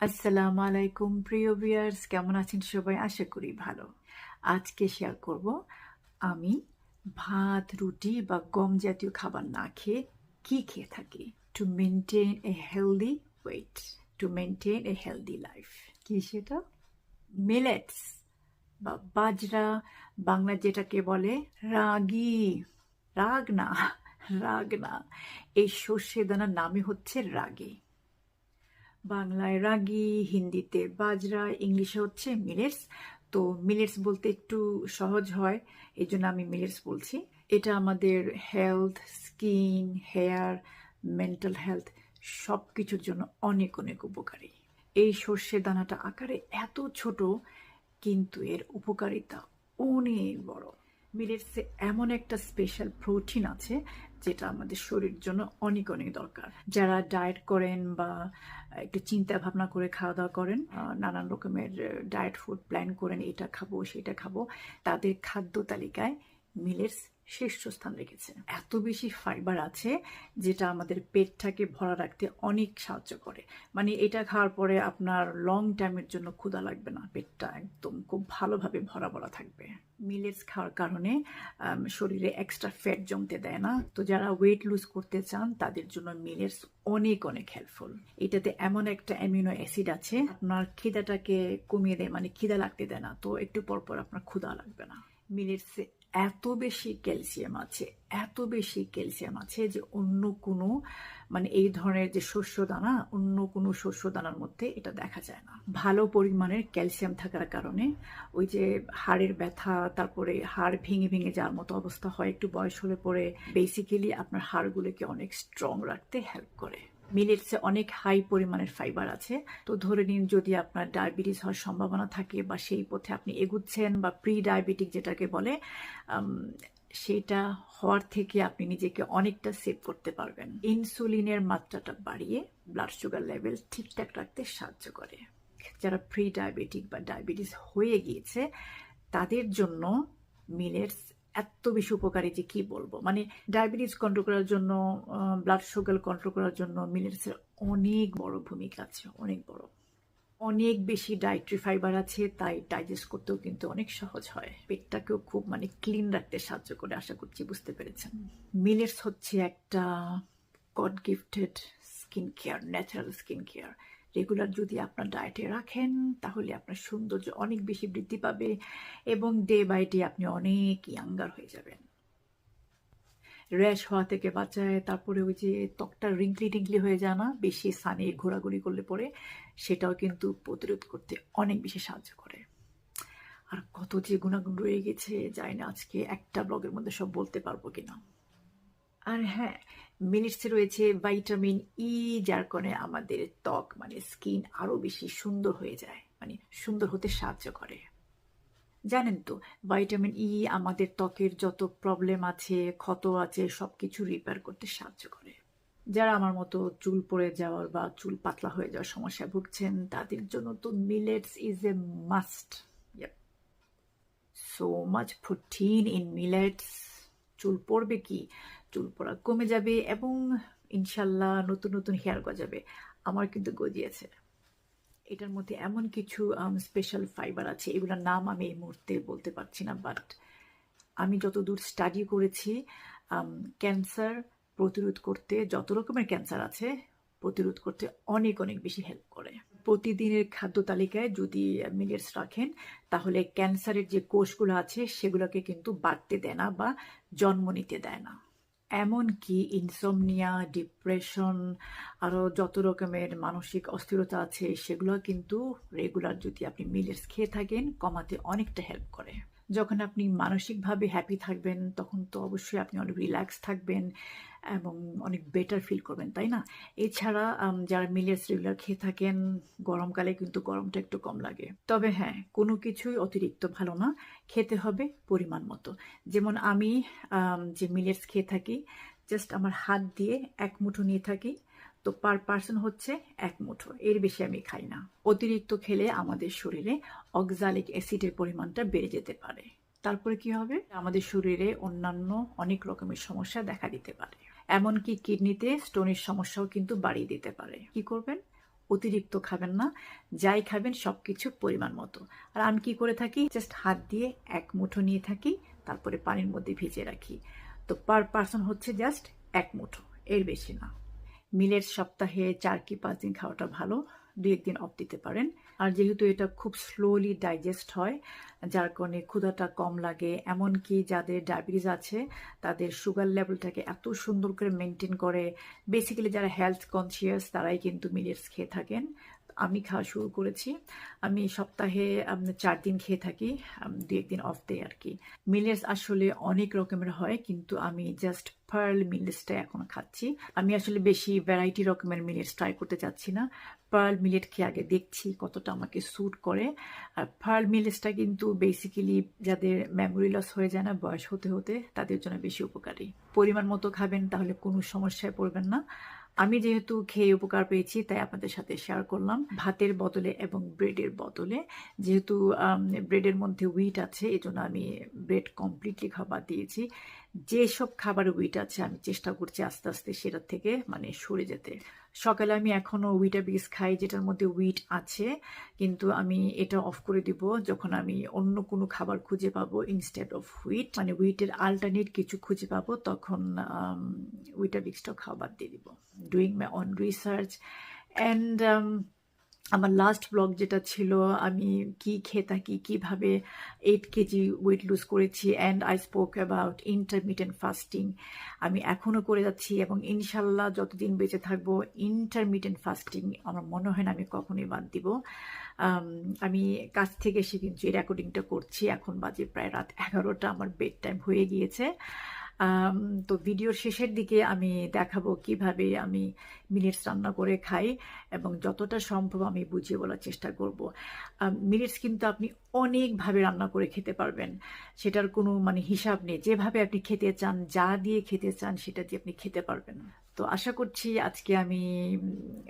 আসসালামু আলাইকুম, প্রিয় ভিউয়ার্স। কেমন আছেন সবাই? আশা করি ভালো। আজকে শেয়ার করব আমি ভাত, রুটি বা গম জাতীয় খাবার না খেয়ে কী খেয়ে থাকি? To maintain a healthy weight to maintain a healthy life কী সেটা? মিলেটস বা বাজরা, বাংলা যেটাকে বলে রাগি। রাগ না রাগ না। এই সর্ষে দানার নামই হচ্ছে রাগি। বাংলায় রাগি, হিন্দিতে বাজরা, ইংলিশে হচ্ছে মিলেটস। তো মিলেটস বলতে একটু সহজ হয় এই জন্য আমি মিলেটস বলছি। এটা আমাদের health skin hair mental health সব কিছুর জন্য অনেক অনেক উপকারী। এই সর্ষে দানাটা আকারে এত ছোট, কিন্তু এর উপকারিতা অনেক বড়। মিলেটসে এমন একটা স্পেশাল প্রোটিন আছে যেটা আমাদের শরীরের জন্য অনেক অনেক দরকার। যারা ডায়েট করেন বা একটু চিন্তা ভাবনা করে খাওয়া দাওয়া করেন নানান রকমের ডায়েট ফুড প্ল্যান করেন এটা খাব, সেটা খাব, তাদের খাদ্য তালিকায় মিলেটস শীর্ষস্থান রেখেছে। এত বেশি ফাইবার আছে যেটা আমাদের পেটটাকে ভরা রাখতে অনেক সাহায্য করে। মানে এটা খাওয়ার পরে আপনার লং টাইমের জন্য ক্ষুধা লাগবে না। পেটটা একদম খুব ভালোভাবে ভরা ভরা থাকবে। মিলেটস খাওয়ার কারণে শরীরে এক্সট্রা ফ্যাট জমতে দেয় না। তো যারা ওয়েট লুজ করতে চান, তাদের জন্য মিলেটস অনেক অনেক হেল্পফুল এটাতে এমন একটা অ্যামিনো অ্যাসিড আছে, আপনার খিদাটাকে কমিয়ে দেয় মানে খিদা লাগতে দেয় না। তো একটু পর পর আপনার ক্ষুধা লাগবে না। মিলেটসে এত বেশি ক্যালসিয়াম আছে, এত বেশি ক্যালসিয়াম আছে যে অন্য কোনো মানে এই ধরনের যে শস্য দানা অন্য কোনো শস্য দানার মধ্যে এটা দেখা যায় না। ভালো পরিমাণের ক্যালসিয়াম থাকার কারণে ওই যে হাড়ের ব্যথা, তারপরে হাড় ভেঙে ভেঙে যাওয়ার মতো অবস্থা হয়, একটু বয়স হলে পরে বেসিক্যালি আপনার হাড়গুলোকে অনেক স্ট্রং রাখতে হেল্প করে। মিলেটসে অনেক হাই পরিমাণের ফাইবার আছে। তো ধরে নিন যদি আপনার ডায়াবেটিস হওয়ার সম্ভাবনা থাকে বা সেই পথে আপনি এগুচ্ছেন বা প্রি ডায়াবেটিক যেটাকে বলে সেটা হওয়ার থেকে আপনি নিজেকে অনেকটা সেভ করতে পারবেন। ইনসুলিনের মাত্রাটা বাড়িয়ে ব্লাড সুগার লেভেল ঠিকঠাক রাখতে সাহায্য করে। যারা প্রি ডায়াবেটিক বা ডায়াবেটিস হয়ে গিয়েছে, তাদের জন্য মিলেটস এত বেশি উপকারী যে কি বলব? মানে ডায়াবেটিস কন্ট্রোল করার জন্য ব্লাড সুগার কন্ট্রোল করার জন্য মিলেটসের অনেক বড় ভূমিকা আছে, অনেক বড়। অনেক বেশি ডায়েটরি ফাইবার আছে, তাই ডাইজেস্ট করতেও কিন্তু অনেক সহজ হয়। পেটটাকেও খুব মানে ক্লিন রাখতে সাহায্য করে, আশা করছি বুঝতে পেরেছেন। মিলেটস হচ্ছে একটা god gifted skin care natural skin care regular যদি আপনার ডায়েটে রাখেন, তাহলে আপনার সৌন্দর্য অনেক বেশি বৃদ্ধি পাবে এবং ডে বাই ডে আপনি অনেক ইয়াঙ্গার হয়ে যাবেন। র্যাশ হওয়া থেকে বাঁচায়, তারপরে ওই যে ত্বকটা রিঙ্কলি টিঙ্কলি হয়ে যায় না, বেশি সানে ঘোরাঘুরি করলে পরে সেটাও কিন্তু প্রতিরোধ করতে অনেক বেশি সাহায্য করে। আর কত যে গুণাগুণ রয়ে গেছে, জানি না আজকে একটা ব্লগের মধ্যে সব বলতে পারব কিনা। আর হ্যাঁ মিনিটসে রয়েছে ভাইটামিন ই যার কারণে আমাদের ত্বক মানে স্কিন আরও বেশি সুন্দর হয়ে যায় মানে সুন্দর হতে সাহায্য করে। জানেন তো ভাইটামিন ই আমাদের ত্বকের যত প্রবলেম আছে, ক্ষত আছে সব কিছু রিপেয়ার করতে সাহায্য করে। যারা আমার মতো চুল পড়ে যাওয়ার বা চুল পাতলা হয়ে যাওয়ার সমস্যায় ভুগছেন, তাদের জন্য তো millets is a must so much protein in millets চুল পড়বে কি? চুল পড়া কমে যাবে এবং ইনশাল্লাহ নতুন নতুন হেয়ার গজাবে। আমার কিন্তু গজিয়েছে। এটার মধ্যে এমন কিছু স্পেশাল ফাইবার আছে। এগুলোর নাম আমি এই মুহূর্তে বলতে পারছি না বাট আমি যতদূর স্টাডি করেছি ক্যান্সার প্রতিরোধ করতে যত রকমের ক্যান্সার আছে, প্রতিরোধ করতে অনেক অনেক বেশি হেল্প করে। প্রতিদিনের খাদ্য তালিকায় যদি মিলেটস রাখেন, তাহলে ক্যান্সারের যে কোষগুলো আছে, সেগুলোকে কিন্তু বাড়তে দেয় না বা জন্ম নিতে দেয় না। এমনকি ইনসোমনিয়া ডিপ্রেশন আরও যত রকমের মানসিক অস্থিরতা আছে, সেগুলো কিন্তু রেগুলার যদি আপনি মিলেটস খেয়ে থাকেন, কমাতে অনেকটা হেল্প করে। যখন আপনি মানসিকভাবে হ্যাপি থাকবেন, তখন তো অবশ্যই আপনি অনেক রিল্যাক্স থাকবেন। এবং অনেক বেটার ফিল করবেন, তাই না? এছাড়া যারা মিলেটস রেগুলার খেয়ে থাকেন, গরমকালে কিন্তু গরমটা একটু কম লাগে। তবে হ্যাঁ কোনো কিছুই অতিরিক্ত ভালো না, খেতে হবে পরিমাণ মতো। যেমন আমি যে মিলেটস খেয়ে থাকি জাস্ট আমার হাত দিয়ে এক মুঠো নিয়ে থাকি, তো পার পার্সন হচ্ছে এক মুঠো, এর বেশি আমি খাই না। অতিরিক্ত খেলে আমাদের শরীরে অক্সালিক অ্যাসিডের পরিমাণটা বেড়ে যেতে পারে। তারপরে কি হবে? আমাদের শরীরে অন্যান্য অনেক রকমের সমস্যা দেখা দিতে পারে। এমনকি কিডনিতে স্টোনের সমস্যাও কিন্তু বাড়িয়ে দিতে পারে। কি করবেন? অতিরিক্ত খাবেন না, যাই খাবেন সব কিছু পরিমাণ মতো। আর আমি কি করে থাকি? জাস্ট হাত দিয়ে এক মুঠো নিয়ে থাকি, তারপরে পানির মধ্যে ভিজিয়ে রাখি। তো পার পার্সন হচ্ছে জাস্ট এক মুঠো, এর বেশি না। মিলের সপ্তাহে চার কি পাঁচ দিন খাওয়াটা ভালো দু একদিন অফ দিতে পারেন। আর যেহেতু এটা খুব স্লোলি ডাইজেস্ট হয়, যার কারণে ক্ষুধাটা কম লাগে, এমনকি যাদের ডায়াবেটিস আছে, তাদের সুগার লেভেলটাকে এত সুন্দর করে মেনটেন করে বেসিক্যালি যারা হেলথ কনসিয়াস তারাই কিন্তু মিলেটস খেয়ে থাকেন। আমি খাওয়া শুরু করেছি। আমি সপ্তাহে চার দিন খেয়ে থাকি দুই একদিন অফ দেয় আর কি মিলেটস আসলে অনেক রকমের হয়, কিন্তু আমি জাস্ট পার্ল মিলেটসটা এখন খাচ্ছি। আমি আসলে বেশি ভ্যারাইটি রকমের মিলেটস ট্রাই করতে চাচ্ছি না। পার্ল মিলেট খেয়ে আগে দেখছি কতটা আমাকে স্যুট করে। আর পার্ল মিলেটসটা কিন্তু বেসিক্যালি যাদের মেমোরি লস হয়ে যায় না, বয়স হতে হতে তাদের জন্য বেশি উপকারী। পরিমাণ মতো খাবেন তাহলে কোনো সমস্যায় পড়বেন না। আমি যেহেতু খেয়ে উপকার পেয়েছি, তাই আপনাদের সাথে শেয়ার করলাম। ভাতের বদলে এবং ব্রেডের বদলে। যেহেতু ব্রেডের মধ্যে উইট আছে এই জন্য আমি ব্রেড কমপ্লিটলি খাবার দিয়েছি। যেসব খাবারে উইট আছে, আমি চেষ্টা করছি আস্তে আস্তে সেটার থেকে মানে সরে যেতে। সকালে আমি এখনও উইটাবিস খাই, যেটার মধ্যে উইট আছে, কিন্তু আমি এটা অফ করে দিব যখন আমি অন্য কোনো খাবার খুঁজে পাবো ইনস্টেড অফ হুইট মানে উইটের আল্টারনেট কিছু খুঁজে পাবো, তখন উইটা উইটাবিক্সটাও খাবার দিয়ে দিব। Doing my own research and আমার লাস্ট ব্লগ যেটা ছিল, আমি কি খেয়ে থাকি, কীভাবে এইট কেজি ওয়েট লুজ করেছি and I spoke about intermittent fasting আমি এখনও করে যাচ্ছি এবং ইনশাল্লাহ যতদিন বেঁচে থাকব ইন্টারমিডিয়েন্ট ফাস্টিং আমার মনে হয় না আমি কখনোই বাদ দিব। আমি কাছ থেকে এসে কিন্তু এই রেকর্ডিংটা করছি, এখন বাজে প্রায় রাত এগারোটা, আমার বেড টাইম হয়ে গিয়েছে। তো ভিডিওর শেষের দিকে আমি দেখাবো কীভাবে আমি মিনিটস রান্না করে খাই এবং যতটা সম্ভব আমি বুঝিয়ে বলার চেষ্টা করব। মিনিটস কিন্তু আপনি অনেকভাবে রান্না করে খেতে পারবেন। সেটার কোনো মানে হিসাব নেই। যেভাবে আপনি খেতে চান, যা দিয়ে খেতে চান, সেটা দিয়ে আপনি খেতে পারবেন। তো আশা করছি আজকে আমি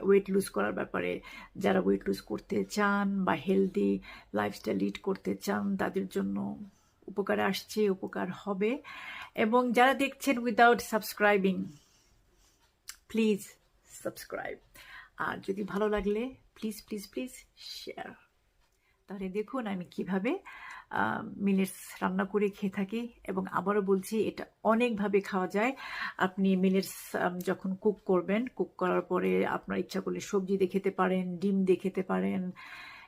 ওয়েট লুজ করার ব্যাপারে যারা ওয়েট লুজ করতে চান বা হেলদি লাইফস্টাইল লিড করতে চান, তাদের জন্য উপকারে আসছে, উপকার হবে। এবং যারা দেখছেন উইদাউট সাবস্ক্রাইবিং প্লিজ সাবস্ক্রাইব আর যদি ভালো লাগলে প্লিজ প্লিজ প্লিজ শেয়ার তাহলে দেখুন আমি কীভাবে মিলেটস রান্না করে খেয়ে থাকি। এবং আবারও বলছি, এটা অনেকভাবে খাওয়া যায়। আপনি মিলেটস যখন কুক করবেন, কুক করার পরে আপনার ইচ্ছা করলে সবজি দিয়ে খেতে পারেন, ডিম দিয়ে খেতে পারেন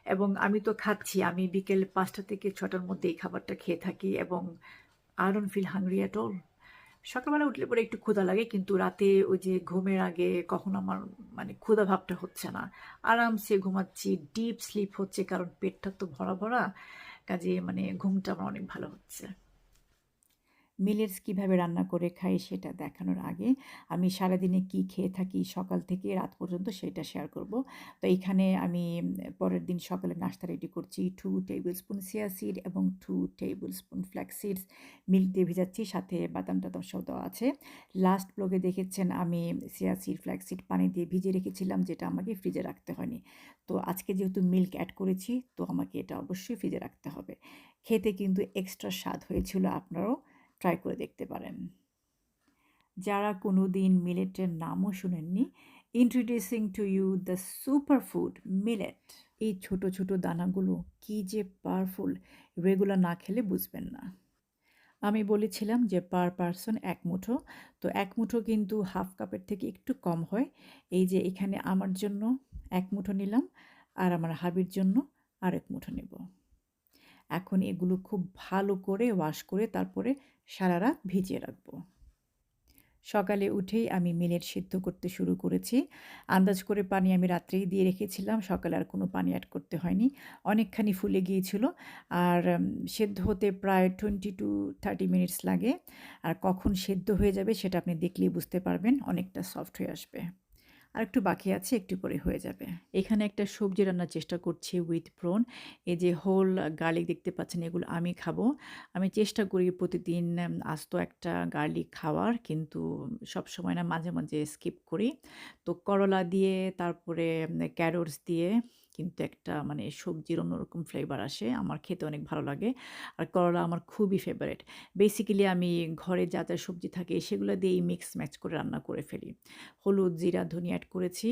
এবং আমি তো খাচ্ছি। আমি বিকেল পাঁচটা থেকে ছটার মধ্যে এই খাবারটা খেয়ে থাকি এবং don't feel hungry at all সকালবেলা উঠলে পরে একটু ক্ষুধা লাগে, কিন্তু রাতে ওই যে ঘুমের আগে কখন আমার মানে ক্ষুধা ভাবটা হচ্ছে না। আরামসে ঘুমাচ্ছি ডিপ স্লিপ হচ্ছে, কারণ পেটটা তো ভরা ভরা, কাজে মানে ঘুমটা আমার অনেক ভালো হচ্ছে। মিলেটস কীভাবে রান্না করে খাই সেটা দেখানোর আগে আমি সারাদিনে কি খেয়ে থাকি সকাল থেকে রাত পর্যন্ত সেটা শেয়ার করব। তো এখানে আমি পরের দিন সকালে নাস্তা রেডি করছি। Two table spoon chia seed এবং two table spoon flax seeds milk দিয়ে ভিজাচ্ছি, সাথে বাদাম টাদাম সব দেওয়া আছে। লাস্ট ব্লগে দেখেছেন আমি সিয়া সিড ফ্ল্যাক্স সিড পানি দিয়ে ভিজে রেখেছিলাম, যেটা আমাকে ফ্রিজে রাখতে হয়নি। তো আজকে যেহেতু মিল্ক অ্যাড করেছি, তো আমাকে এটা অবশ্যই ফ্রিজে রাখতে হবে। খেতে কিন্তু এক্সট্রা স্বাদ হয়েছিল আপনারাও। ট্রাই করে দেখতে পারেন। যারা কোনো দিন মিলেটের নামও শুনেননি introducing to you the super food millet এই ছোট ছোট দানাগুলো কি যে পাওয়ারফুল রেগুলার না খেলে বুঝবেন না। আমি বলেছিলাম যে পার পারসন এক মুঠো, তো এক মুঠো কিন্তু হাফ কাপের থেকে একটু কম হয়। এই যে এখানে আমার জন্য এক মুঠো নিলাম, আর আমার হাবির জন্য আরেক মুঠো নেব। এখন এগুলো খুব ভালো করে ওয়াশ করে তারপরে সারা রাত ভিজিয়ে রাখব। সকালে উঠেই আমি মিলেট সিদ্ধ করতে শুরু করেছি। আন্দাজ করে পানি আমি রাত্রেই দিয়ে রেখেছিলাম, সকালে আর কোনো পানি অ্যাড করতে হয়নি। অনেকখানি ফুলে গিয়েছিল আর সেদ্ধ হতে প্রায় টোয়েন্টি টু থার্টি মিনিটস লাগে। আর কখন সেদ্ধ হয়ে যাবে সেটা আপনি দেখলেই বুঝতে পারবেন, অনেকটা সফট হয়ে আসবে। আর একটু বাকি আছে, একটু করে হয়ে যাবে। এখানে একটা সবজি রান্নার চেষ্টা করছি উইথ প্রোন এই যে হোল গার্লিক দেখতে পাচ্ছেন, এগুলো আমি খাব। আমি চেষ্টা করি প্রতিদিন আস্ত একটা গার্লিক খাওয়ার, কিন্তু সব সময় না মাঝে মাঝে স্কিপ করি। তো করলা দিয়ে, তারপরে ক্যারোটস দিয়ে কিন্তু একটা মানে সবজির অন্যরকম ফ্লেভার আসে। আমার খেতে অনেক ভালো লাগে। আর করলা আমার খুবই ফেভারেট বেসিক্যালি আমি ঘরে যা যা সবজি থাকে সেগুলো দিয়েই মিক্স ম্যাচ করে রান্না করে ফেলি। হলুদ, জিরা, ধনিয়া অ্যাড করেছি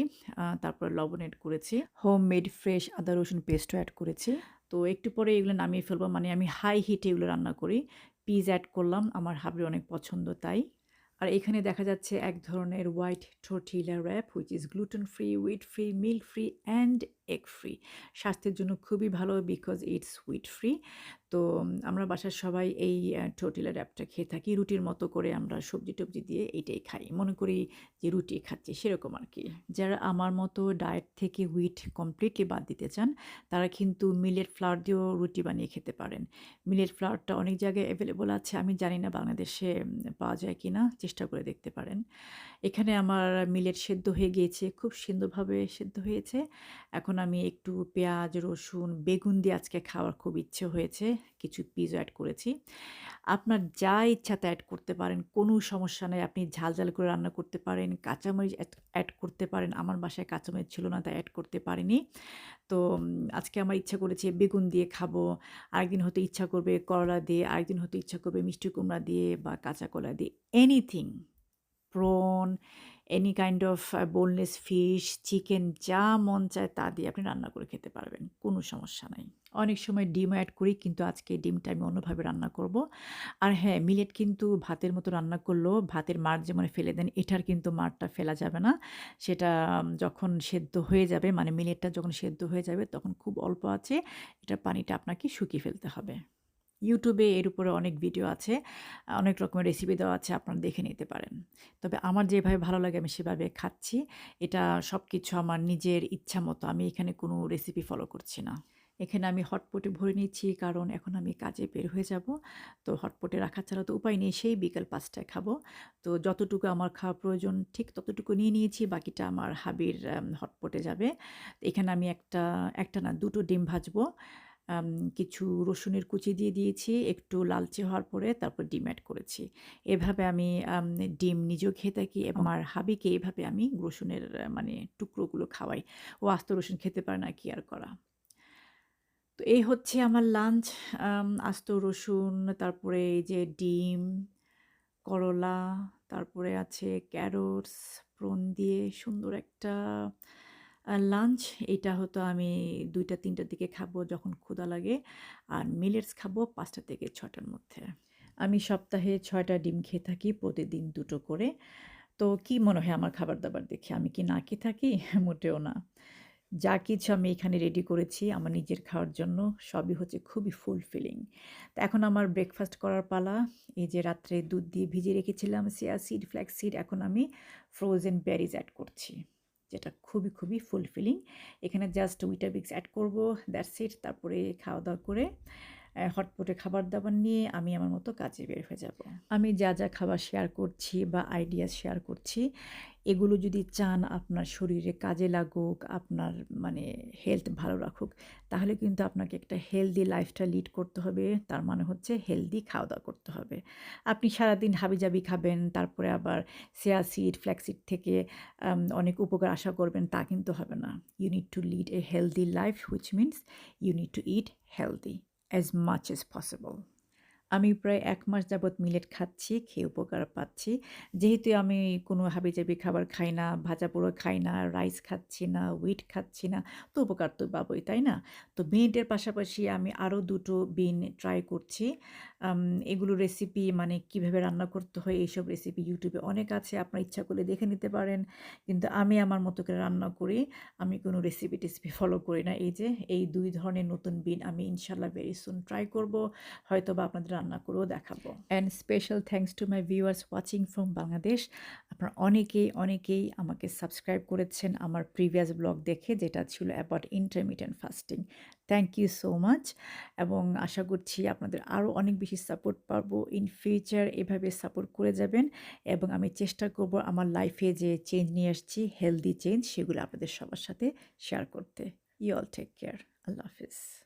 তারপর লবণ অ্যাড করেছি। হোম মেড ফ্রেশ আদা, রসুন পেস্টও অ্যাড করেছি। তো একটু পরে এগুলো নামিয়ে ফেলব। মানে আমি হাই হিটে এগুলো রান্না করি। পিস অ্যাড করলাম। আমার হাবির অনেক পছন্দ তাই। আর এখানে দেখা যাচ্ছে এক ধরনের white tortilla wrap which is gluten free wheat free milk free and egg free স্বাস্থ্যের জন্য খুবই ভালো বিকজ ইটস হুইট ফ্রি তো আমরা বাসার সবাই এই টোটিলা র্যাপটা খেয়ে থাকি। রুটির মতো করে আমরা সবজি টবজি দিয়ে এইটাই খাই। মনে করি যে রুটি খাচ্ছি, সেরকম আর কি। যারা আমার মতো ডায়েট থেকে হুইট কমপ্লিটলি বাদ দিতে চান, তারা কিন্তু মিলেট ফ্লাওয়ার দিয়েও রুটি বানিয়ে খেতে পারেন। মিলেট ফ্লাওয়ারটা অনেক জায়গায় অ্যাভেলেবল আছে। আমি জানি না বাংলাদেশে পাওয়া যায় কি না চেষ্টা করে দেখতে পারেন। এখানে আমার মিলেট সেদ্ধ হয়ে গিয়েছে। খুব সুন্দরভাবে সেদ্ধ হয়েছে। এখন আমি একটু পেঁয়াজ, রসুন, বেগুন দিয়ে আজকে খাওয়ার খুব ইচ্ছে হয়েছে। কিছু পিজও অ্যাড করেছি। আপনার যা ইচ্ছা তা অ্যাড করতে পারেন। কোনো সমস্যা নেই। আপনি ঝাল ঝাল করে রান্না করতে পারেন। কাঁচামরিচ অ্যাড করতে পারেন। আমার বাসায় কাঁচামরিচ ছিল না, তাই অ্যাড করতে পারিনি। তো আজকে আমার ইচ্ছা করেছে বেগুন দিয়ে খাব। আরেকদিন হয়তো ইচ্ছা করবে করলা দিয়ে, আরেকদিন হয়তো ইচ্ছা করবে মিষ্টি কুমড়া দিয়ে বা কাঁচা কলা দিয়ে anything prawn any kind of boneless fish chicken যা মন চায় তা দিয়ে আপনি রান্না করে খেতে পারবেন, কোনো সমস্যা নাই। অনেক সময় ডিম অ্যাড করি, কিন্তু আজকে ডিমটা আমি অন্যভাবে রান্না করব। আর হ্যাঁ মিলেট কিন্তু ভাতের মতো রান্না করলেও ভাতের মার যেমন ফেলে দেন, এটার কিন্তু মারটা ফেলা যাবে না। সেটা যখন সেদ্ধ হয়ে যাবে মানে মিলেটটা যখন সেদ্ধ হয়ে যাবে, তখন খুব অল্প আছে, এটা পানিটা আপনাকে শুকিয়ে ফেলতে হবে। ইউটিউবে এর উপরে অনেক ভিডিও আছে। অনেক রকমের রেসিপি দেওয়া আছে, আপনারা দেখে নিতে পারেন। তবে আমার যেভাবে ভালো লাগে, আমি সেভাবে খাচ্ছি। এটা সব কিছু আমার নিজের ইচ্ছা মতো, আমি এখানে কোনো রেসিপি ফলো করছি না। এখানে আমি হটপটে ভরে নিচ্ছি কারণ এখন আমি কাজে বের হয়ে যাব। তো হটপটে রাখা ছাড়া তো উপায় নেই, সেই বিকেল পাঁচটায় খাব। তো যতটুকু আমার খাওয়া প্রয়োজন, ঠিক ততটুকু নিয়ে নিয়েছি, বাকিটা আমার হাবির হটপটে যাবে। এখানে আমি একটা একটা না, দুটো ডিম ভাজবো। কিছু রসুনের কুচি দিয়ে দিয়েছি একটু লালচে হওয়ার পরে তারপর ডিম অ্যাড করেছি। এভাবে আমি ডিম নিজেও খেয়ে থাকি এবং আমার হাবিকে এভাবে আমি রসুনের মানে টুকরোগুলো খাওয়াই। ও আস্ত রসুন খেতে পারে না কি আর করা। তো এই হচ্ছে আমার লাঞ্চ আস্ত রসুন তারপরে এই যে ডিম করলা তারপরে আছে ক্যারোটস প্রন দিয়ে সুন্দর একটা লাঞ্চ এটা হতো আমি দুইটা, তিনটার দিকে খাব যখন ক্ষুধা লাগে। আর মিলেটস খাব পাঁচটা থেকে ছটার মধ্যে। আমি সপ্তাহে ছয়টা ডিম খেয়ে থাকি, প্রতিদিন দুটো করে। তো কি মনে হয় আমার খাবার দাবার দেখে? আমি কি না খেয়ে থাকি? মোটেও না। যা কিছু আমি এখানে রেডি করেছি আমার নিজের খাওয়ার জন্য, সবই হচ্ছে খুবই ফুলফিলিং তো এখন আমার ব্রেকফাস্ট করার পালা। এই যে রাত্রে দুধ দিয়ে ভিজিয়ে রেখেছিলাম সিয়া সিড ফ্ল্যাক্স সিড এখন আমি ফ্রোজেন বেরিজ অ্যাড করছি। যেটা খুবই খুবই ফুলফিলিং এখানে জাস্ট উইটাবিক্স অ্যাড করব দ্যাটস ইট তারপরে খাওয়া দাওয়া করে হটপটে খাবার দাবার নিয়ে আমি আমার মতো কাজে বের হয়ে যাব। আমি যা যা খাবার শেয়ার করছি বা আইডিয়া শেয়ার করছি এগুলো যদি চান আপনার শরীরে কাজে লাগুক, আপনার মানে হেলথ ভালো রাখুক, তাহলে কিন্তু আপনাকে একটা হেলদি লাইফটা লিড করতে হবে। তার মানে হচ্ছে হেলদি খাওয়া দাওয়া করতে হবে। আপনি সারাদিন হাবিজাবি খাবেন, তারপরে আবার সেয়া সিড ফ্ল্যাক্সিড থেকে অনেক উপকার আশা করবেন, তা কিন্তু হবে না। You need to lead a healthy life which means you need to eat healthy as much as possible আমি প্রায় এক মাস যাবৎ মিলেট খাচ্ছি, খেয়ে উপকার পাচ্ছি। যেহেতু আমি কোনো হাবিজাবি খাবার খাই না, ভাজা পোড়া খাই না রাইস খাচ্ছি না উইট খাচ্ছি না, তো উপকার তো পাবোই, তাই না? তো বিনটের পাশাপাশি আমি আরও দুটো বিন ট্রাই করছি। এগুলো রেসিপি মানে কীভাবে রান্না করতে হয়, এইসব রেসিপি ইউটিউবে অনেক আছে, আপনার ইচ্ছা করলে দেখে নিতে পারেন। কিন্তু আমি আমার মতো করে রান্না করি, আমি কোনো রেসিপি টেসিপি ফলো করি না। এই যে, এই দুই ধরনের নতুন বিন আমি ইনশাল্লাহ ভেরি সুন ট্রাই করব হয়তো বা আপনাদের রান্না করেও দেখাবো। And special thanks to my viewers watching from Bangladesh আপনারা অনেকেই অনেকেই আমাকে সাবস্ক্রাইব করেছেন আমার প্রিভিয়াস ব্লগ দেখে, যেটা ছিল about intermittent fasting thank you so much এবং আশা করছি আপনাদের আরও অনেক বেশি সাপোর্ট পাবো ইন ফিউচার এভাবে সাপোর্ট করে যাবেন। এবং আমি চেষ্টা করব আমার লাইফে যে চেঞ্জ নিয়ে আসছি হেলদি চেঞ্জ সেগুলো আপনাদের সবার সাথে শেয়ার করতে। ইউ অল টেক কেয়ার আল্লাহ হাফিজ।